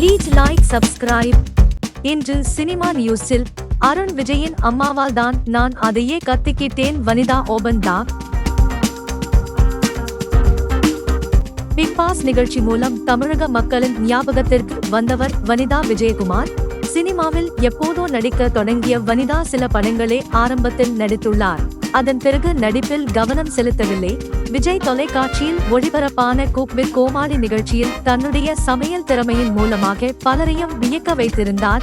Please like subscribe இன்று cinema நியூஸில் அருண் விஜயின் அம்மாவால் தான் நான் அதையே கத்திக்கிட்டேன் வனிதா ஓபன் தான் பிக் பாஸ் நிகழ்ச்சி மூலம் தமிழக மக்களின் ஞாபகத்திற்கு வந்தவர் வனிதா விஜயகுமார். சினிமாவில் எப்போதோ நடிக்க தொடங்கிய வனிதா சில படங்களே ஆரம்பத்தில் நடித்துள்ளார். அதன் பிறகு நடிப்பில் கவனம் செலுத்தவில்லை. விஜய் தொலைக்காட்சியில் ஒளிபரப்பான குக் கோமாளி நிகழ்ச்சியில் தன்னுடைய சமையல் திறமையின் மூலமாக பலரையும் வியக்க வைத்திருந்தார்.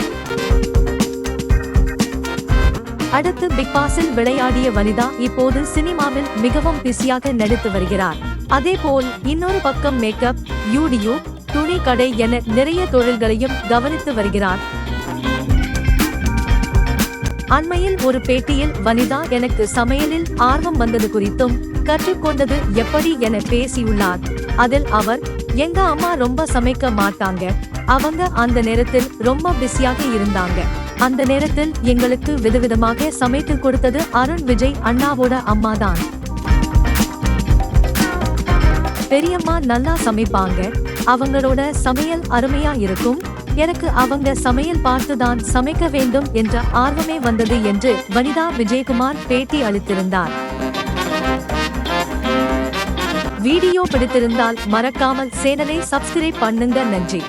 அடுத்து பிக் பாஸில் விளையாடிய வனிதா இப்போது சினிமாவில் மிகவும் பிஸியாக நடித்து வருகிறார். அதேபோல் இன்னொரு பக்கம் மேக்கப் யூடியூப் துணி கடை என நிறைய தொழில்களையும் கவனித்து வருகிறார். அண்மையில் ஒரு பேட்டியில் வனிதா எனக்கு சமையலில் ஆர்வம் வந்தது குறித்தும் கற்றுக்கொண்டது எப்படி என பேசியுள்ளார். அதில் அவர் எங்க அம்மா ரொம்ப சமைக்க மாட்டாங்க. அவங்க அந்த நேரத்தில் ரொம்ப பிஸியாக இருந்தாங்க. அந்த நேரத்தில் எங்களுக்கு விதவிதமாக சமைத்து கொடுத்தது அருண் விஜய் அண்ணாவோட அம்மாதான். பெரியம்மா நல்லா சமைப்பாங்க. அவங்களோட சமையல் அருமையா இருக்கும். எனக்கு அவங்க சமையல் பார்த்துதான் சமைக்க வேண்டும் என்ற ஆர்வமே வந்தது என்று வனிதா விஜயகுமார் பேட்டி அளித்திருந்தார். வீடியோ பிடித்திருந்தால் மறக்காமல் சேனலை சப்ஸ்கிரைப் பண்ணுங்க நன்றி.